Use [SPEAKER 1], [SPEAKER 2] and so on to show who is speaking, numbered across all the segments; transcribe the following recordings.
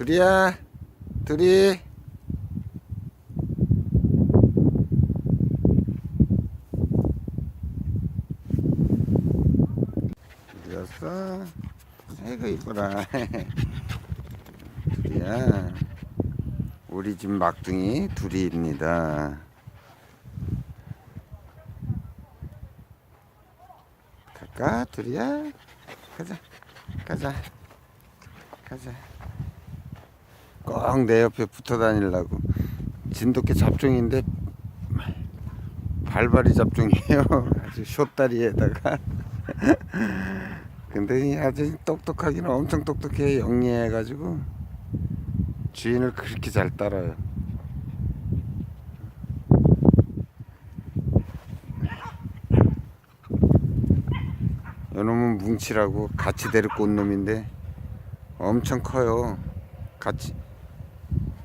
[SPEAKER 1] 둘이야 둘이 갔어? 아이고 이뻐라. 둘이야 우리 집 막둥이 둘이입니다. 갈까 둘이야? 가자 가자 가자 꼭 내 옆에 붙어 다니려고. 진돗개 잡종인데 발발이 잡종이에요. 아주 쇼다리에다가. 근데 아주 똑똑하기는 엄청 똑똑해 영리해 가지고. 주인을 그렇게 잘 따라요. 요놈은 뭉치라고 같이 데리고 온 놈인데 엄청 커요. 같이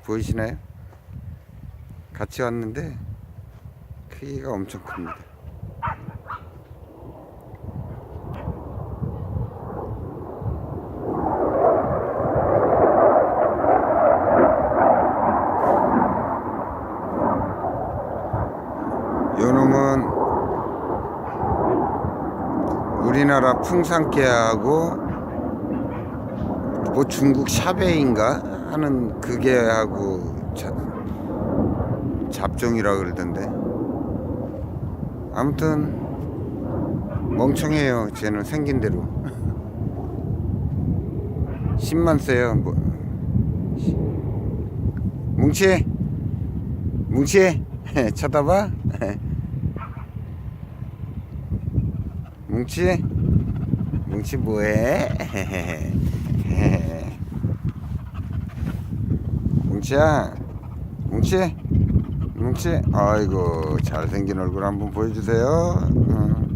[SPEAKER 1] 보이시나요? 같이 왔는데 크기가 엄청 큽니다 요놈은 우리나라 풍산개하고 뭐 중국 샤베인가? 하는 그게 하고 자- 잡종이라 그러던데. 아무튼 멍청해요 쟤는 생긴 대로. 10만 세요 뭐. 뭉치? 뭉치? 쳐다봐? 뭉치? 뭉치 뭐해 뭉치야? 뭉치? 뭉치? 아이고 잘생긴 얼굴 한번 보여주세요. 어.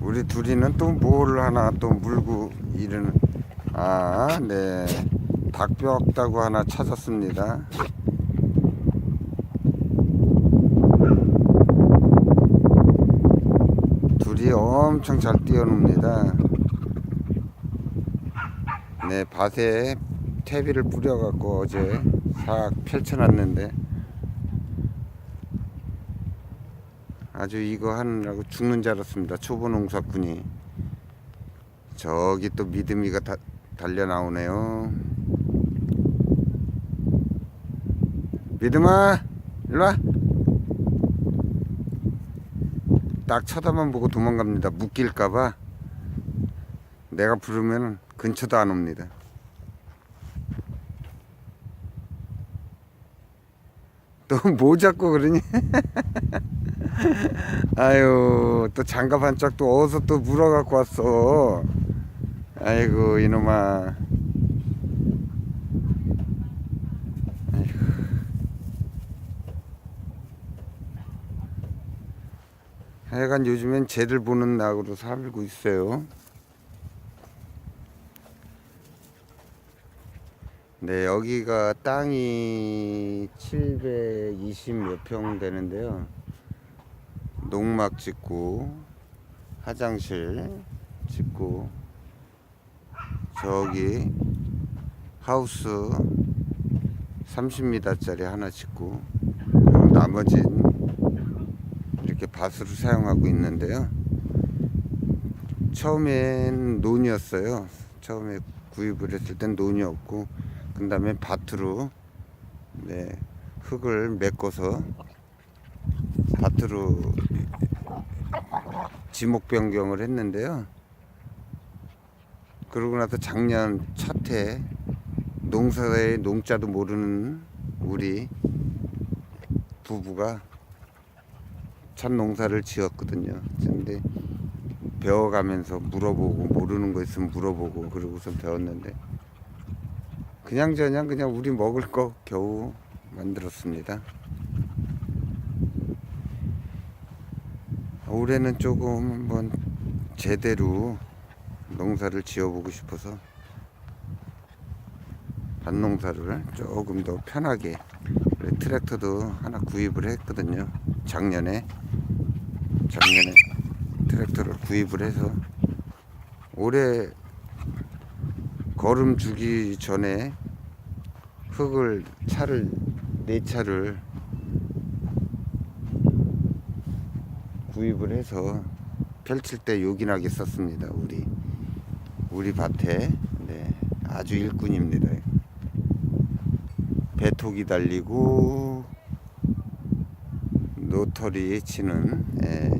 [SPEAKER 1] 우리 둘이는 또 뭘 하나 또 물고 이러는 아네. 닭뼈다고 하나 찾았습니다. 둘이 엄청 잘 뛰어놉니다. 네, 밭에 퇴비를 뿌려갖고 어제 싹 펼쳐놨는데 아주 이거 하느라고 죽는 줄 알았습니다. 초보 농사꾼이 저기 또 믿음이가 다, 달려 나오네요. 믿음아, 일로 와. 딱 쳐다만 보고 도망갑니다. 묶일까봐 내가 부르면 근처도 안 옵니다. 또 뭐 잡고 그러니? 아유 또 장갑 한짝또 어디서 또 물어갖고 왔어. 아이고 이놈아. 아이고. 하여간 요즘엔 쟤를 보는 낙으로 살고 있어요. 네, 여기가 땅이 720 몇 평 되는데요. 농막 짓고, 화장실 짓고, 저기 하우스 30m짜리 하나 짓고, 나머지는 이렇게 밭으로 사용하고 있는데요. 처음엔 논이었어요. 처음에 구입을 했을 땐 논이었고, 그 다음에 밭으로, 네, 흙을 메꿔서 밭으로 지목 변경을 했는데요. 그러고 나서 작년 첫해 농사의 농자도 모르는 우리 부부가 첫 농사를 지었거든요. 근데 배워가면서 물어보고 모르는 거 있으면 물어보고 그러고서 배웠는데 그냥저냥 그냥 우리 먹을 거 겨우 만들었습니다. 올해는 조금 한번 제대로 농사를 지어보고 싶어서 밭농사를 조금 더 편하게 트랙터도 하나 구입을 했거든요. 작년에 작년에 트랙터를 구입을 해서 올해 걸음 주기 전에 흙을 차를 네 차를 구입을 해서 펼칠 때 요긴하게 썼습니다. 우리 우리 밭에 네, 아주 일꾼입니다. 배톡이 달리고 노털이 치는 예,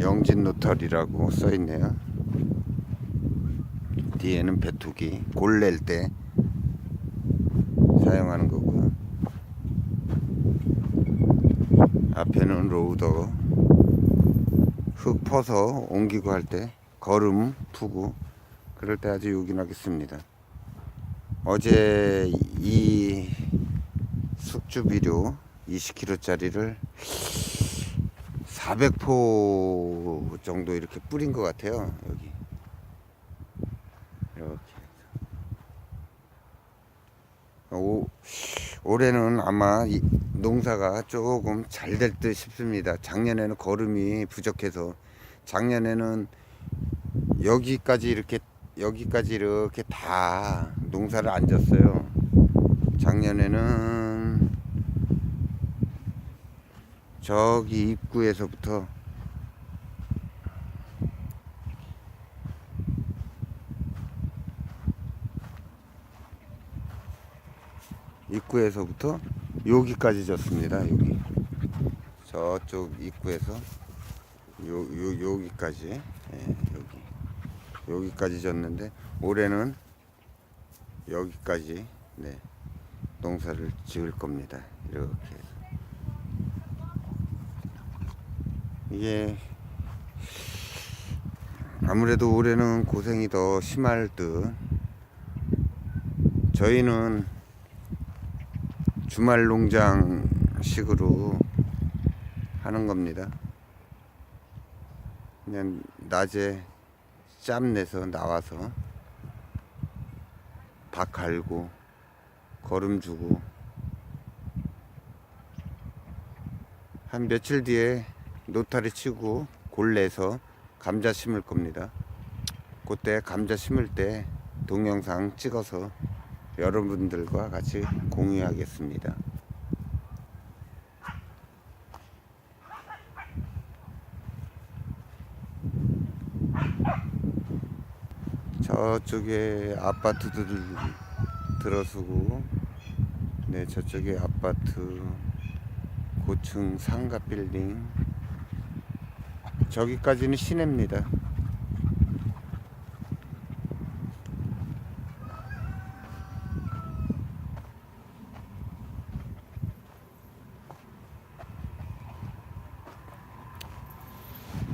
[SPEAKER 1] 영진 노털이라고 써 있네요. 뒤에는 배톡이 골낼 때 사용하는 거고요. 앞에는 로우더 흙 퍼서 옮기고 할 때 걸음 푸고 그럴 때 아주 요긴하겠습니다. 어제 이 숙주 비료 20kg짜리를 400포 정도 이렇게 뿌린 것 같아요. 여기 이렇게 오, 올해는 아마 이 농사가 조금 잘 될 듯 싶습니다. 작년에는 거름이 부족해서 작년에는 여기까지 이렇게 여기까지 이렇게 다 농사를 안 졌어요. 작년에는 저기 입구에서부터 입구에서부터 여기까지 졌습니다. 여기 저쪽 입구에서 요, 요 여기까지 예, 여기 여기까지 졌는데 올해는 여기까지 네, 농사를 지을 겁니다. 이렇게 해서 이게 아무래도 올해는 고생이 더 심할 듯 저희는 주말 농장 식으로 하는 겁니다. 그냥 낮에 짬 내서 나와서 밥 갈고 거름 주고 한 며칠 뒤에 노타리 치고 골내서 감자 심을 겁니다. 그때 감자 심을 때 동영상 찍어서 여러분들과 같이 공유하겠습니다. 저쪽에 아파트들 들어서고 네 저쪽에 아파트 고층 상가 빌딩 저기까지는 시내입니다.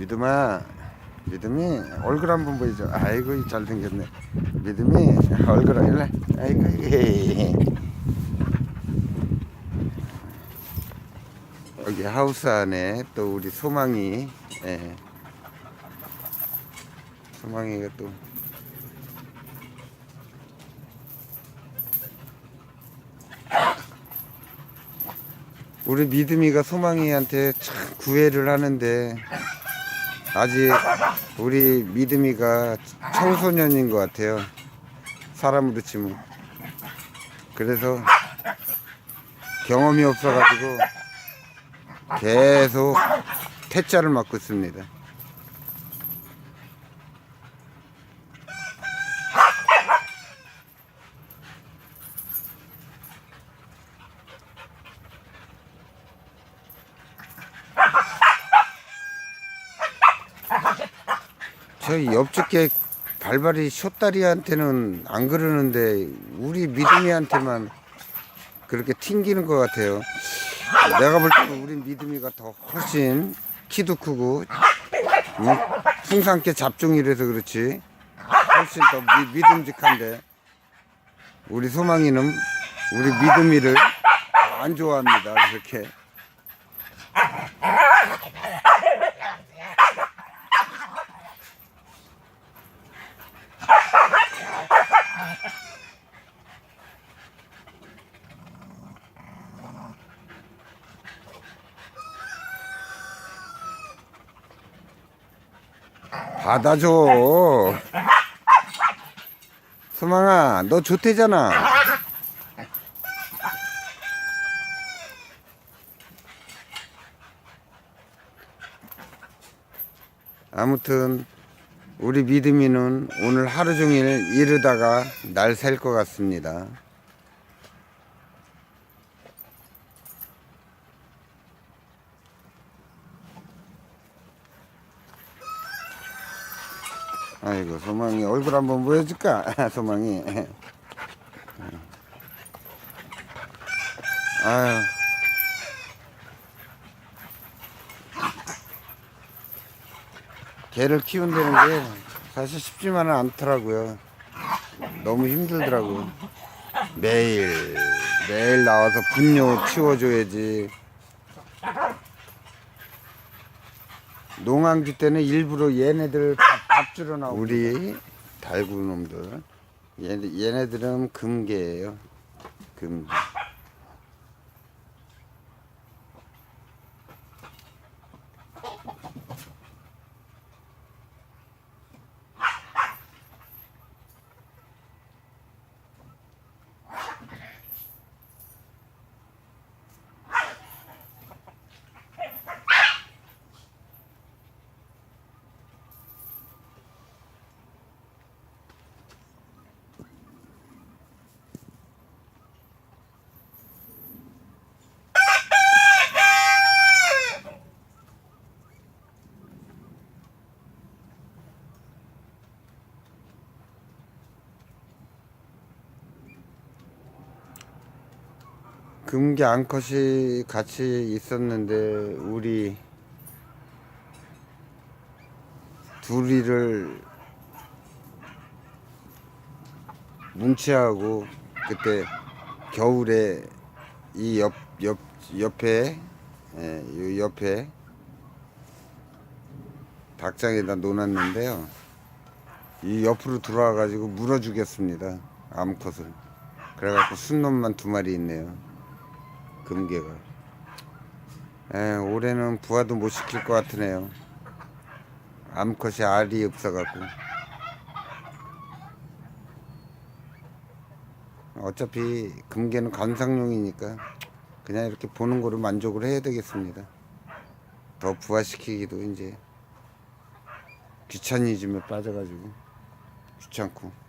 [SPEAKER 1] 믿음아 믿음이 얼굴 한번 보여줘 아이고 잘생겼네 믿음이 얼굴 일래 아이고 예. 여기 하우스 안에 또 우리 소망이 예. 소망이가 또 우리 믿음이가 소망이한테 참 구애를 하는데 아직 우리 믿음이가 청소년인 것 같아요. 사람으로 치면. 그래서 경험이 없어가지고 계속 퇴짜를 맞고 있습니다. 저희 옆집게 발발이 쇼다리한테는 안 그러는데 우리 믿음이한테만 그렇게 튕기는 것 같아요. 내가 볼 때는 우리 믿음이가 더 훨씬 키도 크고 응? 풍산께 잡종이라서 그렇지 훨씬 더 미, 믿음직한데 우리 소망이는 우리 믿음이를 안 좋아합니다. 그렇게. 받아줘. 소망아, 너 좋대잖아. 아무튼 우리 믿음이는 오늘 하루 종일 이르다가 날 셀 것 같습니다. 아이고 소망이 얼굴 한번 보여줄까? 소망이. 아유. 개를 키운다는 게 사실 쉽지만은 않더라고요. 너무 힘들더라고요 매일 매일 나와서 분뇨 치워줘야지. 농한기 때는 일부러 얘네들 주러 나오고 우리 달구 놈들. 얘네, 얘네들은 금개예요. 금개 금기 암컷이 같이 있었는데 우리 둘이를 문치하고 그때 겨울에 이 옆 옆 옆에 예, 이 옆에 닭장에다 놓았는데요. 이 옆으로 들어와 가지고 물어 주겠습니다. 암컷을. 그래갖고 순놈만 두 마리 있네요. 금괴가. 에, 올해는 부화도 못 시킬 것 같으네요. 암컷이 알이 없어갖고. 어차피 금괴는 감상용이니까 그냥 이렇게 보는 거로 만족을 해야 되겠습니다. 더 부화시키기도 이제 귀차니즘에 빠져가지고 귀찮고.